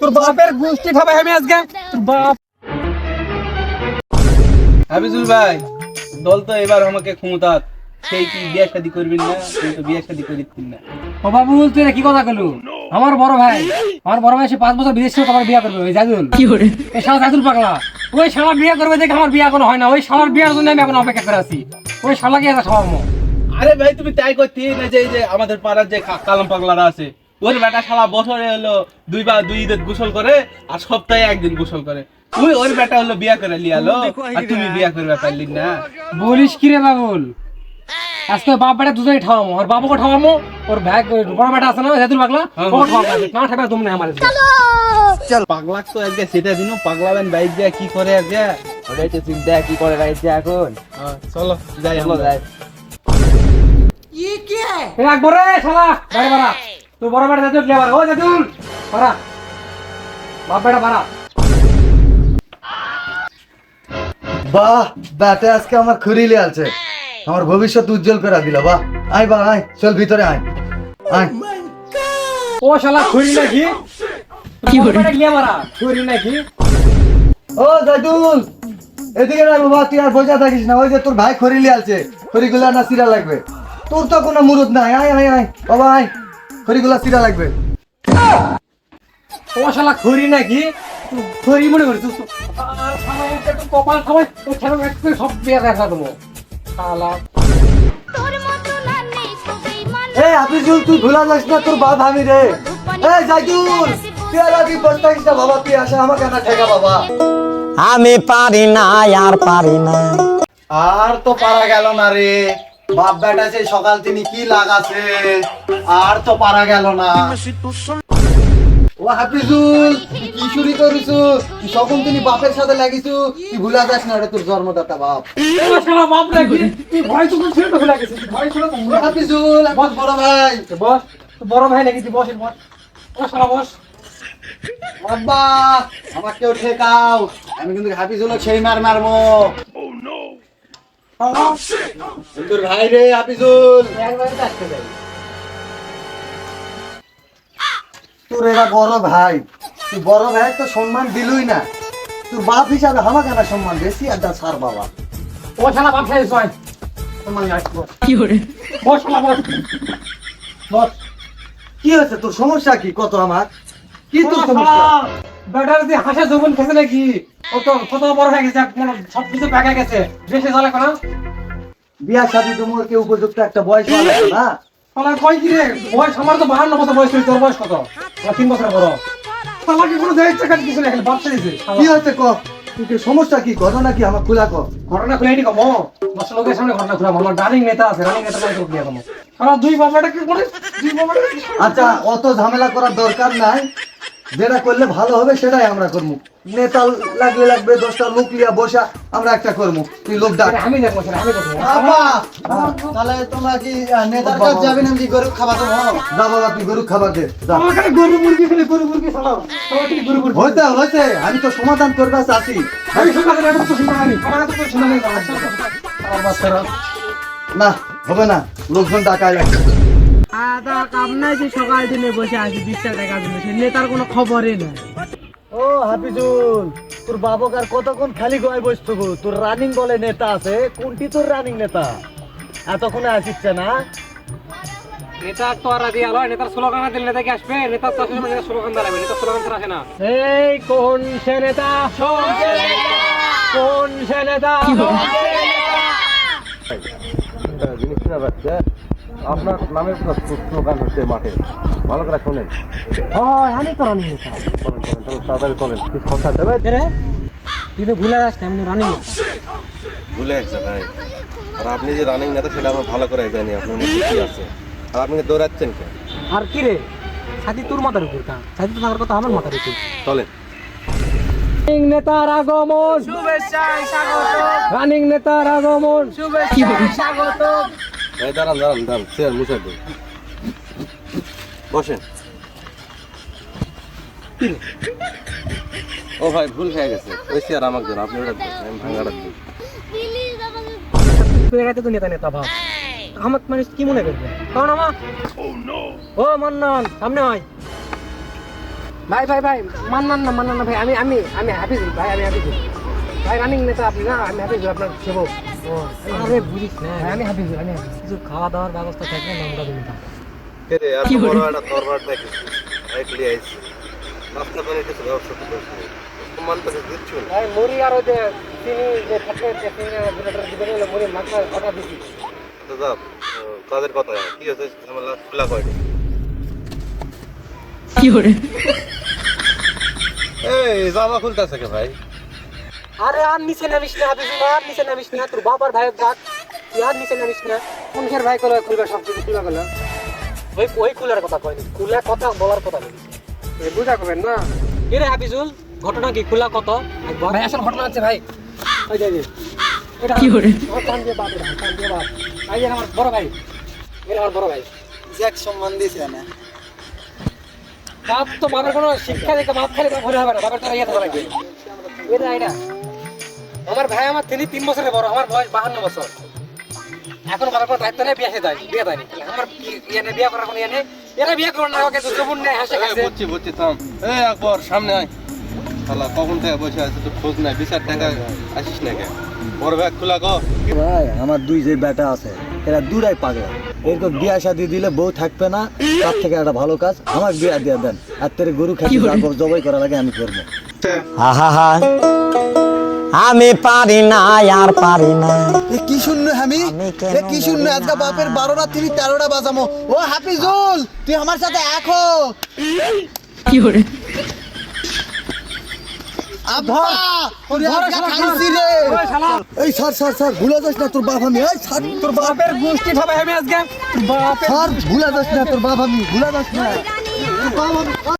তোর বাপের গোষ্ঠী আমি আজকে। তোর বাপ। হাবিজুল ভাই দল তো এবার আমাকে ক্ষমতা সেই কি বিয়ে শাদি করবেন না তুই তো বিয়ে শাদি করিতেন না। ও বাবু তুই কি কথা কলু আমার বড় ভাই আমার বড় ভাই সে পাঁচ বছর বিদেশ থেকে বিয়ে করবে ওই জাদুল। কি করে এই শালা জাদুল পাগলা। ওই শালা বিয়ে করবে দেখে আমার বিয়ে এখনও হয় না ওই শালার বিয়ের জন্য আমি এখন অপেক্ষা করে আছি। ওই শালাকে খাওয়াবো। আরে ভাই তুমি তাই করতে না যে আমাদের পাড়ার যে কালাম পাগলারা আছে ওর বেটা শালা বছরে হলো দুই বা দুই ঈদের গোসল করে আর সপ্তাহে একদিন গোসল করে। ওই ওর বেটা হলো বিয়া করে লিয়ালো আর তুমি বিয়া করবে পারলি না। বলিস কি রে বাবুল? আজকে বাপ বেটা দুজনে ঠাওয়ামো। আর বাবুকে ঠাওয়ামো ওর ভাই বড় বেটা আছে না জাদুল পাগলা? ওকে ঠাওয়াবো না ঠাকা তুমি না আমার চল! পাগলাক তো আজকে সেটা দিনও পাগলাবেন বাইক দিয়ে কি করে আজকে? ওটাই তো চিন্তা কি করে রাখছে এখন? হ্যাঁ, চলো যাই চলো। যাই। রাখব রে শালা! গাড়ি ভাড়া তুই বড় বেটা জাদুল কে ও জাদুল ভাড়া বাপ বেটা ভাড়া বাহ ব্যাটে আজকে আমার খুরিলে আছে আমার ভবিষ্যৎ উজ্জ্বল করে দিল বাহ। আয় বা আয় চল ভিতরে আয়। আয়। ও শালা ছুরি নাকি? কি করে গিয়ে মারা ছুরি নাকি? ও জাইদুল এদিকে না বাবা তুই আর বোঝা থাকিস না। ওই যে তোর ভাই খরিলে আছে খড়িগুলা না সিরা লাগবে। তোর তো কোনো মুরুদ নাই। আয় আয় আয় বাবা আয়। খড়িগুলা সিরা লাগবে। শালা ছুরি নাকি? ছুরি মনে তো কপাল সব বিয়ে দেখা দেবো। শালা। মানে এ হাফিজুল তুই ভুলা যাস না তোর বাপ আমি রে। এ জাইদুল তুই আর আগে বসে থাকিস না বাবা তুই আসে আমাকে না ঠেকা বাবা। আমি পারি না আর পারি না। আর তো পারা গেল না রে। বাপ বেটা সেই সকাল তিনি কি লাগাছে? আর তো পারা গেল না। ও হাফিজুল কি চুরি তুই সকল তিনি বাপের সাথে লাগিছু? তুই ভুলা যাস না তোর জন্মদাতা বাপ। হাফিজুল বস বড় ভাই বস বড় ভাই। নাকি বস বস বস আমাকেও ঠেকাও। আমি কিন্তু হাফিজুল সেই মার মারবো। তোর ভাই রে হাফিজুল। একবারে তোর এরা বড় ভাই। তুই বড় ভাই তো সম্মান দিলই না। তোর বাপ হিসাবে আমাকে না সম্মান বেশি আর যা সার বাবা। ও শালা বাপ কি করে বস শালা বস। বস। কি হয়েছে? তোর সমস্যা কি? কত আমার? কি তোর সমস্যা? বেটার যে হাসা যৌবন খেছে নাকি? ও তো কত বড় হয়ে গেছে মানে সব পেকে গেছে। বেশি চলে কেন বিয়া শাদী তোমার কি উপযুক্ত একটা বয়স হওয়া না। শালা কই কি রে? বয়স আমার তো বাহান্ন বছর বয়স হয়েছে তোর বয়স কত? আমার তিন বছর বড়। শালাকে কোনো জায়গায় টাকা কিছু লেখেন বাচ্চা দিয়েছে কি হয়েছে ক? তুই সমস্যা কি? ঘটনা কি? আমার খোলা কর ঘটনা খুলে এটি কমো লোকের সামনে ঘটনা খুলে আমার রানিং নেতা আছে রানিং নেতা করে দিয়ে কমো শালা দুই বাবাটা কি করে দুই বাবাটা আচ্ছা অত ঝামেলা করার দরকার নাই। যেটা করলে ভালো হবে সেটাই আমরা করব নেতা লাগলে লাগবে দশটা লোক লিয়া বসা আমরা একটা করব তুই লোক ডাক। আমি তাহলে তোমরা কি নেতার কাছে যাবেন আমি গরু খাবার দেবো? বাবা তুই গরু খাবার দে গরু মুরগি খেলে গরু মুরগি শালা সবাই খালি গরু মুরগি। হইতে হইতে। আমি তো সমাধান করবে আমি শুনলাম না না হবে না। লোকজন ডাকায় লাগবে। আদা কাম নাই যে সকাল দিনে বসে আছি বিশ টাকা জন্য সে নেতার কোনো খবরই নাই। ও হাফিজুল তোর বাবক আর কতক্ষণ খালি গয় বসতো তোর রানিং বলে নেতা আছে কোনটি তোর রানিং নেতা? এতক্ষণে আসিচ্ছে না? নেতা তো আর দিয়ে আলো নেতার স্লোগান দিলে নেতা কি আসবে? নেতার তো আসলে নেতার স্লোগান দাঁড়াবে নেতার স্লোগান তো আসে না। এই কোন সে নেতা? কোন সে নেতা? আপনার নামের স্লোগান হচ্ছে মাঠে। ভালো করে শোনেন। আমি তো রানিং নেতা তাড়াতাড়ি কিছু কথা দেবে তুই তো ভুলে না আমি রানিং ভুলে গেছে ভাই। আর আপনি যে রানিং নেতা সেটা আমার ভালো করে জানি মধ্যে কি আছে? আর আপনি দৌড়াচ্ছেন কেন? আর কি রে সাথী তোর মাথার উপর কা? সাথী তো কথা আমার মাথার উপর। চলেন। রানিং নেতার আগমন। শুভেচ্ছা স্বাগত। রানিং নেতার আগমন। শুভেচ্ছা স্বাগত। এই দাঁড়ান দাঁড়ান দাঁড়ান চেয়ার মুছে দিন বসেন। ও ভাই ভুল হয়ে গেছে। ওই চেয়ার আমাকে দেন আপনি ওটা দেন আমি ভাঙাটা একাতে তো নেতা নেতা ভাব। আমার মানুষ কি মনে করবে? কারণ আমার ও মান্নান সামনে হয় ভাই ভাই ভাই মান্নান না মান্নান না ভাই আমি আমি আমি হাফিজুল ভাই আমি হাফিজুল। ভাই রানিং নেতা আপনি না আমি হাফিজুল আপনার সেবক। আরে বুঝিস না আমি হাফিজুল আমি কিছু খাওয়া দাওয়ার ব্যবস্থা থাকলে আমরা দিতাম রে আর তো বড় একটা দরবার দেখেছি একলি আইছি। নাস্তা পানি কিছু ব্যবস্থা তো করছি সম্মান তো দিচ্ছ ভাই মুড়ি আর ওই যে চিনি যে থাকে যে চিনি আর বিলেটার দিবেন হলো মুড়ি মাখা অর্ডার দিছি তো যা কাজের কথা কি হচ্ছে ঝামেলা খোলা কয়নি এই জামা খুলতেছে কে ভাই? আরে আর নিচে নামিস না হাফিজুল আর নিচে নামিস না তোর বাবার ভাইয়ের ডাক। তুই আর নিচে নামিস না। কোন খের ভাই কলে খুলবে সব কিছু খুলবে গেল ওই ওই কুলার কথা কয়নি কুলার কথা বলার কথা বলি। বুঝা করবেন না। এরে হাফিজুল ঘটনা কি খোলা কত ভাই আসল ঘটনা আছে ভাই। ওই যে যে। এটা কি করে? আমার কান দিয়ে বাপ কান দিয়ে বাপ যে আমার বড় ভাই। এর আমার বড় ভাই। জ্যাক সম্মান দিছে না। বাপ তো বাবার কোনো শিক্ষা দিতে বাপ খালি ভরে হবে না বাবার তো ইয়ে থাকা এটা এটা। আমার ভাই আমার তিনি তিন বছরের বড় আমার বয়স বাহান্ন বছর। এখন বাবার কোনো দায়িত্ব নেই বিয়ে দেয় বিয়ে দেয়নি। আমার ইয়ে নেই বিয়ে করার কোনো ইয়ে নেই। এরা বিয়ে করুন না ওকে তো জবুন নেই হাসে এই, বুঝছি বুঝছি থাম। এই আকবর সামনে আয়। শালা কখন থেকে বসে আছে? তো খোঁজ নাই বিচার টাকা আসিস না কে বড় ব্যাগ খোলা কো ভাই আমার দুই যে বেটা আছে এরা দুটাই পাগলা। এরকম বিয়া শাদি দিলে বউ থাকবে না তার থেকে একটা ভালো কাজ আমার বিয়া দিয়ে দেন। আর তোর গরু খাইতে জবাই করার লাগে আমি করব। আহা আমি পারি না আর পারি না। এ কি শূন্য আমি এ কি শূন্য? আজকে বাপের বারোটা তিনি তেরোটা বাজামো। ও হাফিজুল তুই আমার সাথে এখো আব্বা ওরে আজকে এই স্যার স্যার স্যার ভুলে যাস না তোর বাপ আমি। এই স্যার তোর বাপের গোষ্ঠী সবাই আমি আজকে। স্যার ভুলে যাস না তোর বাপ আমি ভুলে যাস না। আমি।